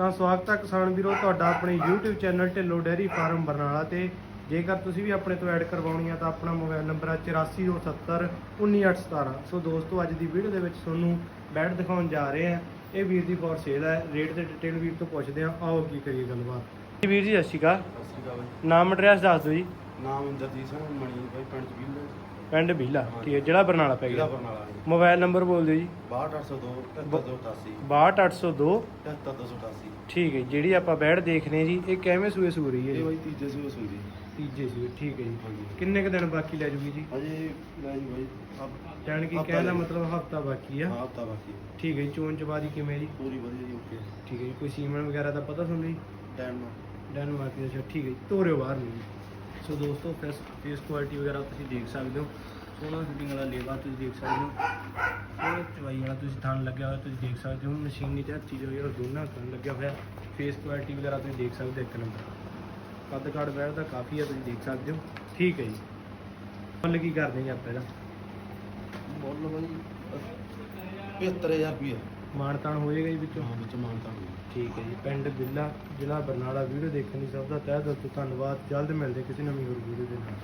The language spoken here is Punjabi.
ਤਾਂ ਸਵਾਗਤ ਹੈ ਕਿਸਾਨ ਵੀਰੋ ਤੁਹਾਡਾ ਆਪਣੇ YouTube channel Dhillon dairy farm Barnala ਤੇ। ਜੇਕਰ ਤੁਸੀਂ ਵੀ ਆਪਣੇ ਤੋਂ ਐਡ ਕਰਵਾਉਣੀ ਆ ਤਾਂ ਆਪਣਾ ਮੋਬਾਈਲ ਨੰਬਰ ਹੈ 8427 19817 ਸੋ ਦੋਸਤੋ ਅੱਜ ਦੀ ਵੀਡੀਓ ਦੇ ਵਿੱਚ ਤੁਹਾਨੂੰ ਬੈਡ ਦਿਖਾਉਣ ਜਾ ਰਹੇ ਆ। ਇਹ ਵੀਰ ਦੀ ਫੋਰ ਸੇਲ ਹੈ ਰੇਟ ਤੇ ਡਿਟੇਲ ਵੀਰ ਤੋਂ ਪੁੱਛਦੇ ਆ। ਆਓ ਕੀ ਕਰੀਏ ਗੱਲਬਾਤ। ਵੀਰ ਜੀ ਸਤਿ ਸ਼੍ਰੀ ਅਕਾਲ। ਸਤਿ ਸ਼੍ਰੀ ਅਕਾਲ ਬਾਈ। ਨਾਮ ਐਡਰੈਸ ਦੱਸ ਦਿਓ ਜੀ। ਨਾਮ ਇੰਦਰਜੀਤ ਸਿੰਘ ਮਣੀ ਬਾਈ ਪਿੰਡ ਜਬੀਲ ਦਾ ਪਿੰਡ ਬੀਲਾ ਠੀਕ ਹੈ ਜਿਹੜਾ ਬਰਨਾਲਾ ਪੈ ਜ਼ਿਲ੍ਹਾ ਗਿਆ ਬਰਨਾਲਾ ਮੋਬਾਈਲ ਨੰਬਰ ਬੋਲ ਦਿਓ ਜੀ। 62802 73288 62802 73288 ਠੀਕ ਹੈ ਜਿਹੜੀ ਆਪਾਂ ਬੈਡ ਦੇਖਨੇ ਜੀ ਇਹ ਕਿਵੇਂ ਸੂਏ ਸੂ ਰਹੀ ਹੈ ਇਹ ਜੀ ਬਾਈ ਤੀਜੇ ਸੂਏ ਸੂਈ ਦੀ ਤੀਜੇ ਸੂਏ ਠੀਕ ਹੈ ਜੀ। ਹਾਂਜੀ। ਕਿੰਨੇ ਕੁ ਦਿਨ ਬਾਕੀ ਲੈ ਜੂਗੀ ਜੀ? ਅਜੇ ਲੈ ਜੀ ਬਾਈ ਜਾਣ ਕਿ ਹਫ਼ਤਾ ਕਹਿਣ ਦਾ। ਮਤਲਬ ਹਫਤਾ ਬਾਕੀ ਆ। ਹਫਤਾ ਬਾਕੀ। ਹੈ। ਠੀਕ ਹੈ ਜੀ ਚੋਣ ਚਬਾਦੀ ਕਿਵੇਂ ਜੀ? ਪੂਰੀ ਵਧੀਆ ਜੀ ਓਕੇ। ਠੀਕ ਹੈ ਜੀ ਕੋਈ ਸੀਮਨ ਵਗੈਰਾ ਦਾ ਪਤਾ ਤੁਹਾਨੂੰ ਜੀ? ਟਾਈਮ ਡੈਨਮਾਰਕ ਦੇ ਅੱਛਾ ਠੀਕ ਹੈ ਜੀ ਤੋਰਿਓ ਬਾਹਰ ਨੂੰ ਜੀ। ਸੋ ਦੋਸਤੋ ਫੇਸ ਫੇਸ ਕੁਆਲਿਟੀ ਵਗੈਰਾ ਤੁਸੀਂ ਦੇਖ ਸਕਦੇ ਹੋ। ਸੋਹਣਾ ਫਿਟਿੰਗ ਵਾਲਾ ਲੇਵਾ ਤੁਸੀਂ ਦੇਖ ਸਕਦੇ ਹੋ। ਸੋਹਣਾ ਚਵਾਈ ਵਾਲਾ ਤੁਸੀਂ ਥਣ ਲੱਗਿਆ ਹੋਇਆ ਤੁਸੀਂ ਦੇਖ ਸਕਦੇ ਹੋ। ਮਸ਼ੀਨੀ ਤੇ ਹਰ ਚੀਜ਼ ਵਗੈਰਾ ਦੋਨਾਂ ਥਣ ਲੱਗਿਆ ਹੋਇਆ। ਫੇਸ ਕੁਆਲਿਟੀ ਵਗੈਰਾ ਤੁਸੀਂ ਦੇਖ ਸਕਦੇ ਹੋ ਇੱਕ ਨੰਬਰ ਕੱਦ ਕਾੜ ਬੈਠ ਦਾ ਕਾਫੀ ਹੈ ਤੁਸੀਂ ਦੇਖ ਸਕਦੇ ਹੋ। ਠੀਕ ਹੈ ਜੀ। ਮੁੱਲ ਕੀ ਕਰਦੇ ਜੀ ਆਪਾਂ ਇਹਦਾ? ਮੁੱਲ ਬਾਈ 75000 ਰੁਪਏ ਮਾਨਤਾਨ ਹੋ ਜਾਏਗਾ ਜੀ ਵਿੱਚੋਂ? ਹਾਂ ਵਿੱਚ ਮਾਨਤਾ ਹੋਈ ਠੀਕ ਹੈ ਜੀ। ਪਿੰਡ ਬਿੱਲਾ ਜ਼ਿਲ੍ਹਾ ਬਰਨਾਲਾ ਵੀਡੀਓ ਦੇਖਣ ਲਈ ਸਭ ਦਾ ਤਹਿ ਦਿਲ ਤੋਂ ਧੰਨਵਾਦ। ਜਲਦ ਮਿਲਦੇ ਕਿਸੇ ਨਵੀਂ ਹੋਰ ਵੀਡੀਓ ਦੇ ਨਾਲ।